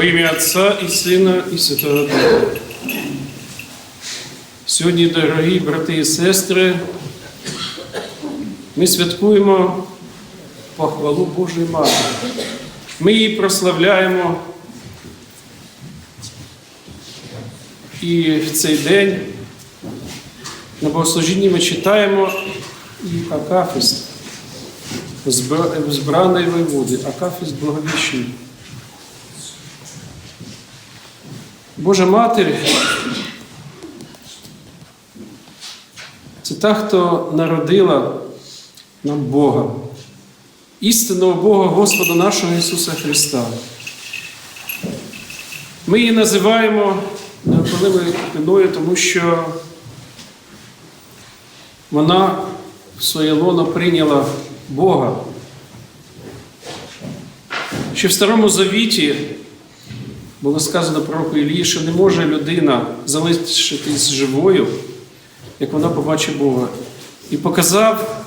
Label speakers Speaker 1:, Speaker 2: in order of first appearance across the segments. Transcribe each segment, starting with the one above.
Speaker 1: Во ім'я Отця і Сина, і Святого Духа. Сьогодні, дорогі брати і сестри, ми святкуємо похвалу Божої Матері. Ми її прославляємо. І в цей день на богослужінні ми читаємо і Акафіст збра- збраної воєводи, Акафіст Благовіщення. Божа Матір це та, хто народила нам Бога, істинного Бога Господа нашого Ісуса Христа. Ми її називаємо неопалимою купиною, тому що вона в своє лоно прийняла Бога. Ще в Старому Завіті було сказано пророку Ілії, що не може людина залишитись живою, як вона побачить Бога. І показав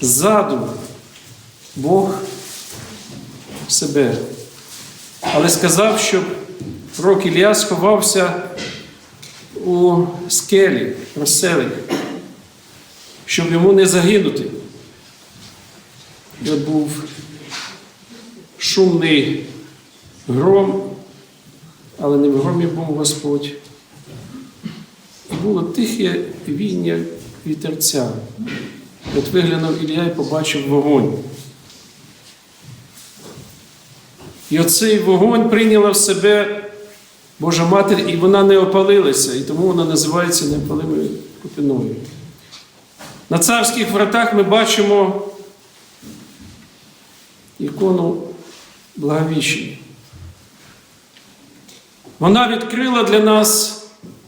Speaker 1: ззаду Бог себе. Але сказав, щоб пророк Ілія сховався у скелі, розселення, щоб йому не загинути. І от був шумний гром, але не в громі був Господь. І було тихе віння вітерця. От виглянув Ілля і побачив вогонь. І оцей вогонь прийняла в себе Божа Матір, і вона не опалилася, і тому вона називається неопалимою купиною. На царських вратах ми бачимо ікону Благовіщення. Вона відкрила для нас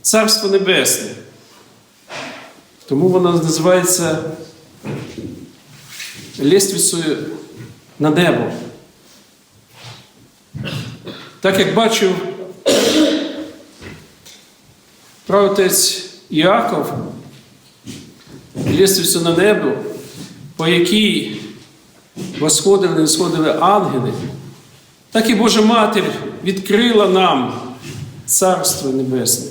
Speaker 1: Царство Небесне. Тому вона називається лествицею на небо. Так як бачив правотець Іаков, лествицю на небо, по якій восходили і сходили ангели, так і Божа Матір відкрила нам Царство Небесне.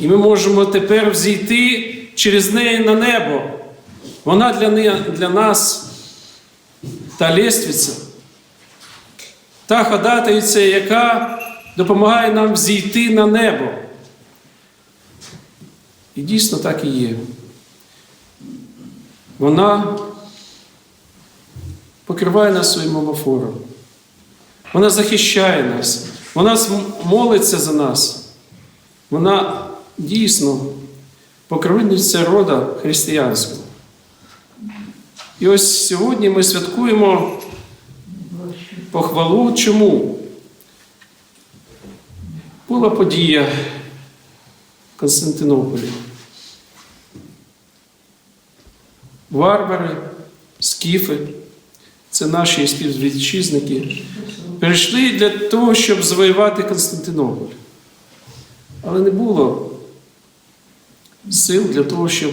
Speaker 1: І ми можемо тепер взійти через неї на небо. Вона для, не- для нас та лествиця, та ходатайця, яка допомагає нам зійти на небо. І дійсно так і є. Вона покриває нас своїм омофором. Вона захищає нас, вона молиться за нас. Вона дійсно покровительниця рода християнського. І ось сьогодні ми святкуємо похвалу. Чому? Була подія в Константинополі. Варвари, скіфи, це наші співвітчизники, прийшли для того, щоб завоювати Константинополь. Але не було сил для того, щоб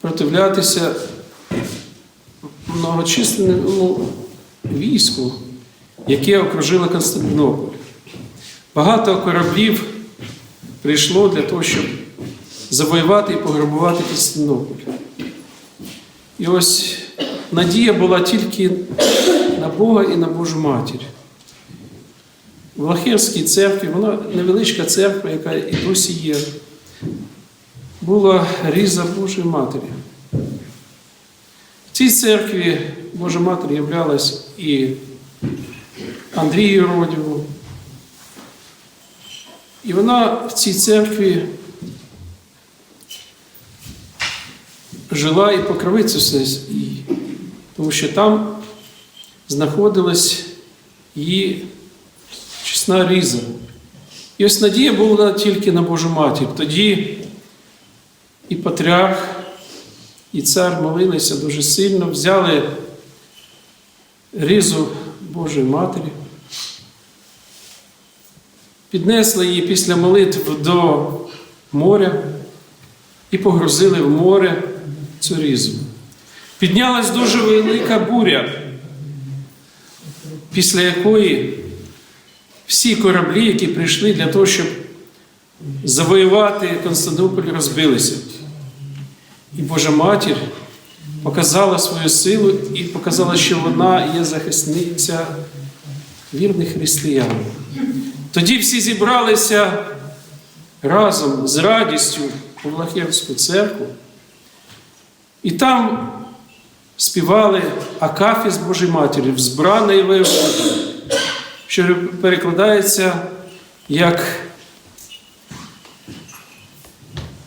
Speaker 1: противлятися многочисленному війську, яке окружило Константинополь. Багато кораблів прийшло для того, щоб завоювати і пограбувати Константинополь. І ось надія була тільки на Бога і на Божу Матір. В Лахерській церкві, вона невеличка церква, яка і досі є, була різа Божої Матері. В цій церкві Божа Матір являлась і Андрію Родіву. І вона в цій церкві жила і покровиця їй, тому що там знаходилась її чесна різа. І ось надія була тільки на Божу матір. Тоді і патріарх, і цар молилися дуже сильно, взяли різу Божої Матері, піднесли її після молитв до моря і погрузили в море цю різу. Піднялась дуже велика буря. після якої всі кораблі, які прийшли для того, щоб завоювати Константинополь, розбилися. І Божа Матір показала свою силу і показала, що вона є захисниця вірних християн. Тоді всі зібралися разом з радістю у Влахерську церкву, і там співали Акафіс Божої Матері, взбраний воєвода, що перекладається як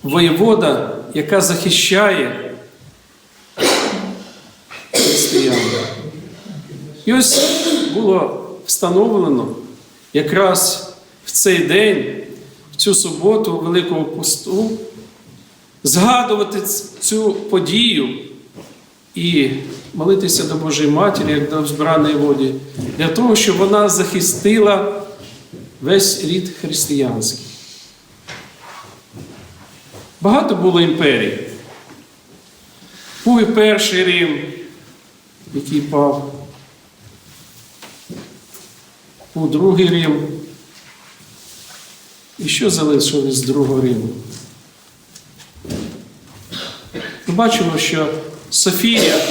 Speaker 1: воєвода, яка захищає християн. І ось було встановлено якраз в цей день, в цю суботу Великого посту, згадувати цю подію і молитися до Божої Матері, як до збраної воді, для того, щоб вона захистила весь рід християнський. Багато було імперій. Був і перший Рим, який пав. Був другий Рим. І що залишилось з другого Риму? Ми бачимо, що Софія,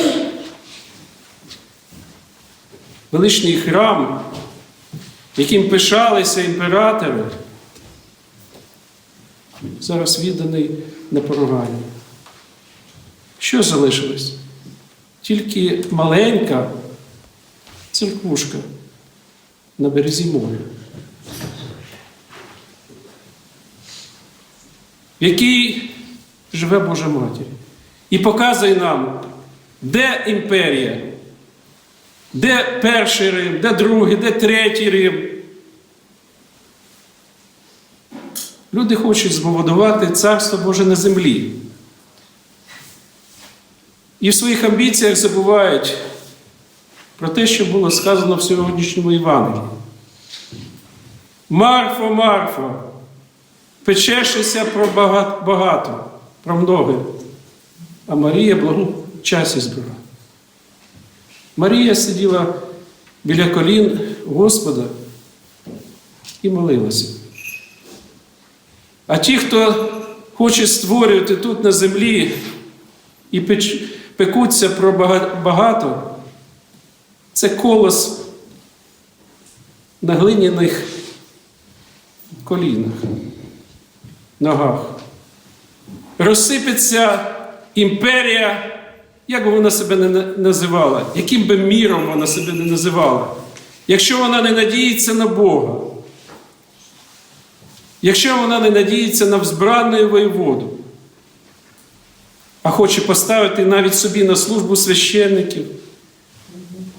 Speaker 1: величний храм, яким пишалися імператори, зараз відданий на поругання. Що залишилось? Тільки маленька церквушка на березі моря, в якій живе Божа Матір. І показує нам, де імперія, де перший Рим, де другий, де третій Рим. Люди хочуть збудувати царство Боже на землі. І в своїх амбіціях забувають про те, що було сказано в сьогоднішньому Євангелії. Марфо, Марфо, печешися про багато, про многе, а Марія благу часі збира. Марія сиділа біля колін Господа і молилася. А ті, хто хоче створювати тут на землі і пекуться про багато, це колос на глиняних колінах, ногах. Розсипеться імперія, як би вона себе не називала, яким би міром вона себе не називала, якщо вона не надіється на Бога. Якщо вона не надіється на взбрану воєводу, а хоче поставити навіть собі на службу священників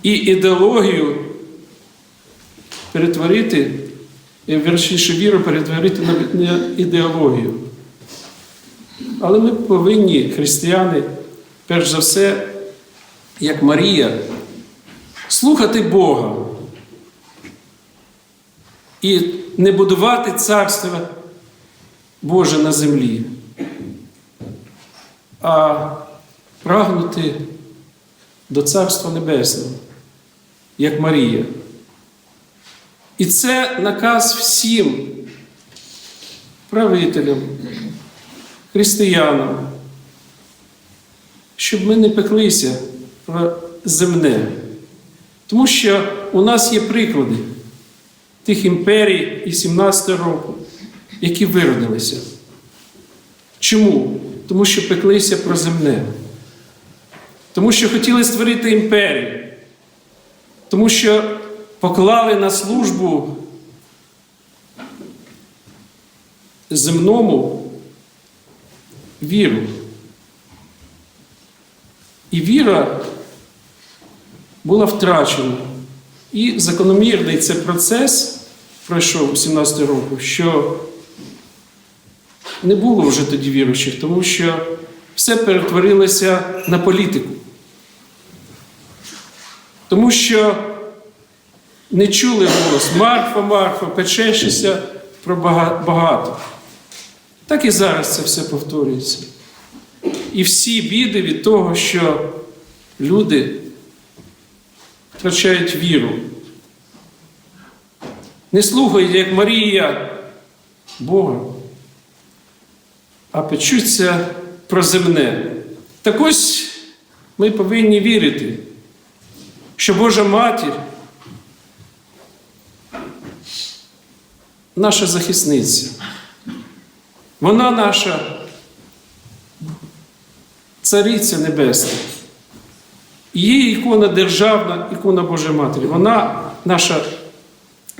Speaker 1: і ідеологію перетворити, вершніше віру перетворити на ідеологію. Але ми повинні, християни, перш за все, як Марія, слухати Бога і не будувати царство Боже на землі, а прагнути до Царства Небесного, як Марія. І це наказ всім правителям, християнам, щоб ми не пеклися про земне. Тому що у нас є приклади тих імперій і 17 року, які виродилися. Чому? Тому що пеклися про земне. Тому що хотіли створити імперію. Тому що поклали на службу земному віру. І віра була втрачена. І закономірний це процес пройшов 17 року, що не було вже тоді віруючих, тому що все перетворилося на політику. Тому що не чули голос Марфа, Марфа, печешися про багато. Так і зараз це все повторюється. І всі біди від того, що люди втрачають віру не слухають, як Марія Бога, а печуться про земне. Так ось ми повинні вірити, що Божа Матір наша захисниця. Вона наша цариця небесна. Її ікона державна, ікона Божої Матері. Вона наша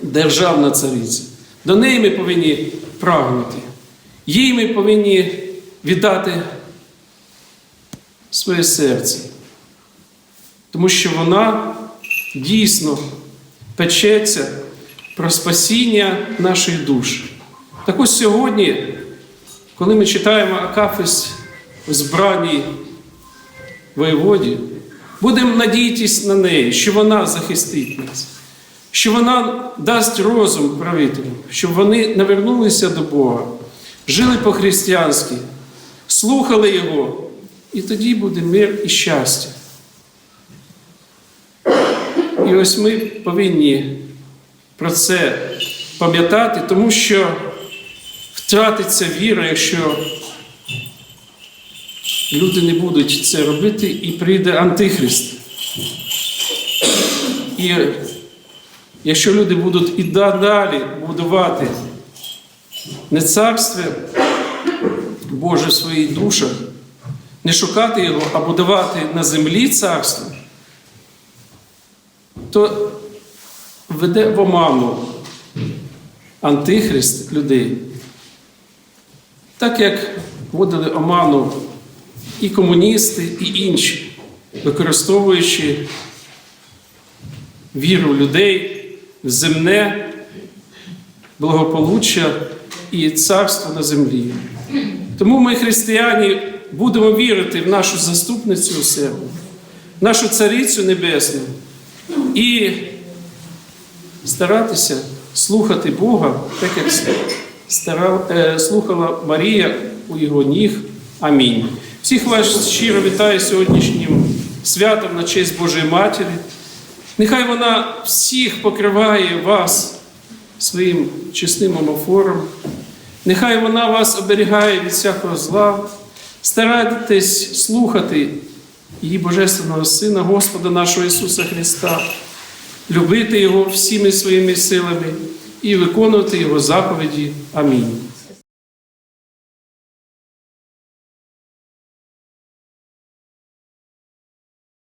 Speaker 1: державна цариця. До неї ми повинні прагнути. Їй ми повинні віддати своє серце. Тому що вона дійсно печеться про спасіння наших душ. Так ось сьогодні, коли ми читаємо Акафис в збраній воєводі, будемо надіятись на неї, що вона захистить нас, що вона дасть розум правителям, щоб вони навернулися до Бога, жили по-християнськи, слухали Його, і тоді буде мир і щастя. І ось ми повинні про це пам'ятати, тому що втратиться віра, якщо люди не будуть це робити, і прийде Антихрист. І якщо люди будуть і далі будувати не царство Боже в своїх душах, не шукати його, а будувати на землі царство, то веде в оману Антихрист людей. Так як вводили оману і комуністи, і інші, використовуючи віру людей в земне благополуччя і царство на землі. Тому ми, християні, будемо вірити в нашу заступницю себе, в нашу царицю небесну і старатися слухати Бога, так як стара- е, слухала Марія у його ніг. Амінь. Всіх вас щиро вітаю сьогоднішнім святом на честь Божої Матері. Нехай вона всіх покриває вас своїм чесним омофором. Нехай вона вас оберігає від всякого зла. Старайтесь слухати її Божественного Сина, Господа нашого Ісуса Христа, любити Його всіми своїми силами і виконувати Його заповіді. Амінь.